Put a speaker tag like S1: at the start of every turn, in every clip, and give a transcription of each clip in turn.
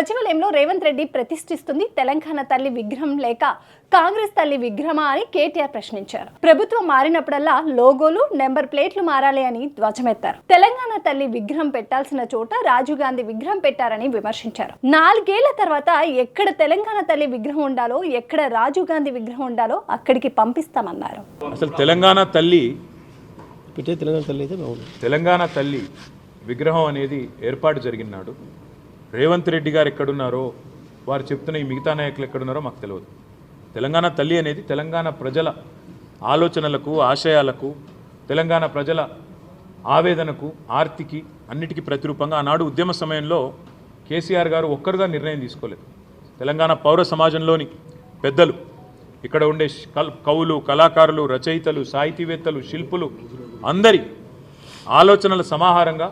S1: సచివాలయంలో రేవంత్ రెడ్డి ప్రతిష్ఠిస్తుంది తెలంగాణ తల్లి విగ్రహం లేక కాంగ్రెస్ తల్లి విగ్రహమా అని కేటీఆర్ ప్రశ్నించారు. ప్రభుత్వం మారినప్పుడల్లా లోగోలు నెంబర్ ప్లేట్లు మారాలి అని ధ్వజమెత్తారు. తెలంగాణ తల్లి విగ్రహం పెట్టాల్సిన చోట రాజీవ్ గాంధీ విగ్రహం పెట్టారని విమర్శించారు. నాలుగేళ్ళ తర్వాత ఎక్కడ తెలంగాణ తల్లి విగ్రహం ఉండాలో ఎక్కడ రాజీవ్ గాంధీ విగ్రహం ఉండాలో అక్కడికి పంపిస్తామన్నారు.
S2: అసలు తెలంగాణ తల్లి
S3: తెలంగాణ తల్లి
S2: తెలంగాణ తల్లి విగ్రహం అనేది ఏర్పాటు జరిగినాడు రేవంత్ రెడ్డి గారు ఎక్కడున్నారో వారు చెప్తున్న ఈ మిగతా నాయకులు ఎక్కడున్నారో మాకు తెలియదు. తెలంగాణ తల్లి అనేది తెలంగాణ ప్రజల ఆలోచనలకు ఆశయాలకు తెలంగాణ ప్రజల ఆవేదనకు ఆర్తికి అన్నిటికీ ప్రతిరూపంగా ఆనాడు ఉద్యమ సమయంలో కేసీఆర్ గారు ఒక్కరుగా నిర్ణయం తీసుకోలేదు. తెలంగాణ పౌర సమాజంలోని పెద్దలు ఇక్కడ ఉండే కవులు కళాకారులు రచయితలు సాహితీవేత్తలు శిల్పులు అందరి ఆలోచనల సమాహారంగా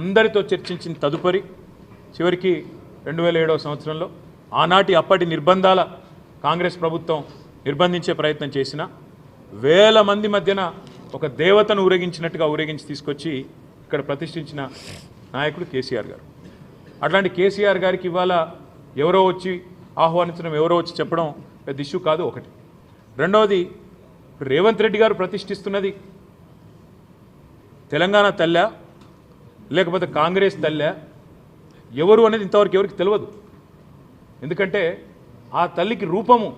S2: అందరితో చర్చించిన తదుపరి చివరికి రెండు వేల ఏడవ సంవత్సరంలో ఆనాటి అప్పటి నిర్బంధాల కాంగ్రెస్ ప్రభుత్వం నిర్బంధించే ప్రయత్నం చేసిన వేల మంది మధ్యన ఒక దేవతను ఊరేగించినట్టుగా ఊరేగించి తీసుకొచ్చి ఇక్కడ ప్రతిష్ఠించిన నాయకుడు కేసీఆర్ గారు. అట్లాంటి కేసీఆర్ గారికి ఇవాళ ఎవరో వచ్చి ఆహ్వానించడం ఎవరో వచ్చి చెప్పడం పెద్ద ఇష్యూ కాదు ఒకటి. రెండవది రేవంత్ రెడ్డి గారు ప్రతిష్ఠిస్తున్నది తెలంగాణ తల్లా లేకపోతే కాంగ్రెస్ తల్లా ఎవరు అనేది ఇంతవరకు ఎవరికి తెలియదు ఎందుకంటే ఆ తల్లికి రూపము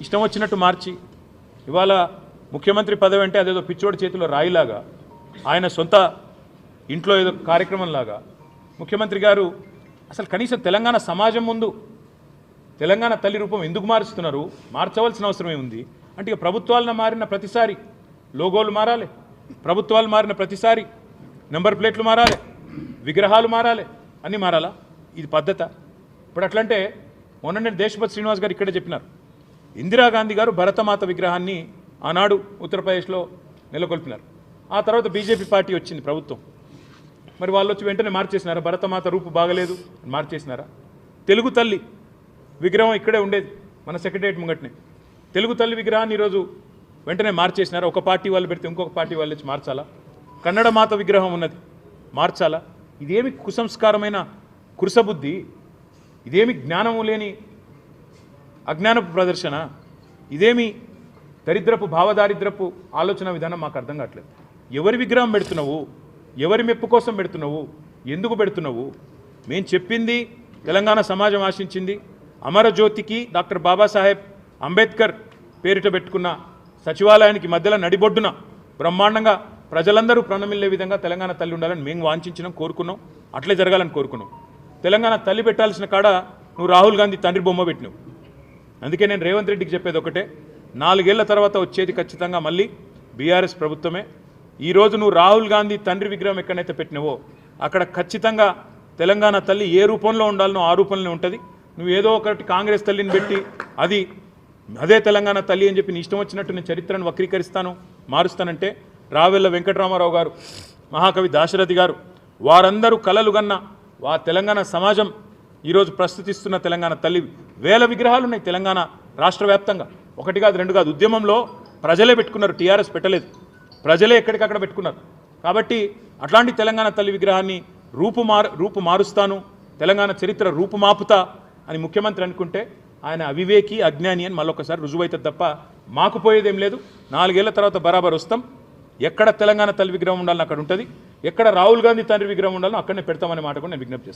S2: ఇష్టం వచ్చినట్టు మార్చి ఇవాళ ముఖ్యమంత్రి పదవి అంటే అదేదో పిచ్చోడి చేతిలో రాయిలాగా ఆయన సొంత ఇంట్లో ఏదో కార్యక్రమంలాగా. ముఖ్యమంత్రి గారు అసలు కనీసం తెలంగాణ సమాజం ముందు తెలంగాణ తల్లి రూపం ఎందుకు మారుస్తున్నారు? మార్చవలసిన అవసరమే ఉంది అంటే ఇక ప్రభుత్వాలను మారిన ప్రతిసారి లోగోలు మారాలి. ప్రభుత్వాలు మారిన ప్రతిసారి నెంబర్ ప్లేట్లు మారాలి. విగ్రహాలు మారాలి. అన్నీ మారాలా? ఇది పద్ధత? ఇప్పుడు అట్లంటే మొన్న నేను దేశపతి శ్రీనివాస్ గారు ఇక్కడే చెప్పినారు. ఇందిరాగాంధీ గారు భరతమాత విగ్రహాన్ని ఆనాడు ఉత్తరప్రదేశ్లో నెలకొల్పినారు. ఆ తర్వాత బీజేపీ పార్టీ వచ్చింది ప్రభుత్వం. మరి వాళ్ళు వచ్చి వెంటనే మార్చేసినారా? భరతమాత రూపు బాగలేదు. మార్చేసినారా? తెలుగు తల్లి విగ్రహం ఇక్కడే ఉండేది మన సెక్రటరియట్ ముంగట్నే. తెలుగు తల్లి విగ్రహాన్ని ఈరోజు వెంటనే మార్చేసినారా? ఒక పార్టీ వాళ్ళు పెడితే ఇంకొక పార్టీ వాళ్ళు వచ్చి మార్చాలా? కన్నడ మాత విగ్రహం ఉన్నది మార్చాలా? ఇదేమి కుసంస్కారమైన కురుసబుద్ధి? ఇదేమి జ్ఞానము లేని అజ్ఞానపు ప్రదర్శన? ఇదేమి దరిద్రపు భావదారిద్రపు ఆలోచన విధానం మాకు అర్థం కావట్లేదు. ఎవరి విగ్రహం పెడుతున్నావు? ఎవరి మెప్పు కోసం పెడుతున్నావు? ఎందుకు పెడుతున్నావు? మేము చెప్పింది తెలంగాణ సమాజం ఆశించింది అమరజ్యోతికి డాక్టర్ బాబాసాహెబ్ అంబేద్కర్ పేరిట పెట్టుకున్న సచివాలయానికి మధ్యలో నడిబొడ్డున బ్రహ్మాండంగా ప్రజలందరూ ప్రణమిల్లే విధంగా తెలంగాణ తల్లి ఉండాలని మేము వాంఛించినాం కోరుకున్నాం. అట్లే జరగాలని కోరుకున్నాం. తెలంగాణ తల్లి పెట్టాల్సిన కాడ నువ్వు రాహుల్ గాంధీ తండ్రి బొమ్మ పెట్టినావు. అందుకే నేను రేవంత్ రెడ్డికి చెప్పేది ఒకటే నాలుగేళ్ళ తర్వాత వచ్చేది ఖచ్చితంగా మళ్ళీ బీఆర్ఎస్ ప్రభుత్వమే. ఈరోజు నువ్వు రాహుల్ గాంధీ తండ్రి విగ్రహం ఎక్కడైతే పెట్టినావో అక్కడ ఖచ్చితంగా తెలంగాణ తల్లి ఏ రూపంలో ఉండాలనో ఆ రూపంలోనే ఉంటుంది. నువ్వు ఏదో ఒకటి కాంగ్రెస్ తల్లిని పెట్టి అది అదే తెలంగాణ తల్లి అని చెప్పి నీ ఇష్టం వచ్చినట్టు నేను చరిత్రను వక్రీకరిస్తాను మారుస్తానంటే రావెల్ల వెంకటరామారావు గారు మహాకవి దాశరథి గారు వారందరూ కలలు గన్న వా తెలంగాణ సమాజం. ఈరోజు ప్రస్తుతిస్తున్న తెలంగాణ తల్లి వేల విగ్రహాలు ఉన్నాయి తెలంగాణ రాష్ట్ర వ్యాప్తంగా. ఒకటి కాదు రెండు కాదు ఉద్యమంలో ప్రజలే పెట్టుకున్నారు టీఆర్ఎస్ పెట్టలేదు. ప్రజలే ఎక్కడికక్కడ పెట్టుకున్నారు. కాబట్టి అట్లాంటి తెలంగాణ తల్లి విగ్రహాన్ని రూపు మారు రూపు మారుస్తాను తెలంగాణ చరిత్ర రూపుమాపుతా అని ముఖ్యమంత్రి అనుకుంటే ఆయన అవివేకి అజ్ఞాని అని మళ్ళొకసారి రుజువైతే తప్ప మాకు పోయేదేం లేదు. నాలుగేళ్ళ తర్వాత బరాబర్ వస్తాం. ఎక్కడ తెలంగాణ తల్లి విగ్రహం ఉండాలని అక్కడ ఉంటుంది? ఎక్కడ రాహుల్ గాంధీ తండ్రి విగ్రహం ఉండాలో అక్కడనే పెడతామనే మాట కూడా నేను విజ్ఞప్తి చేస్తాను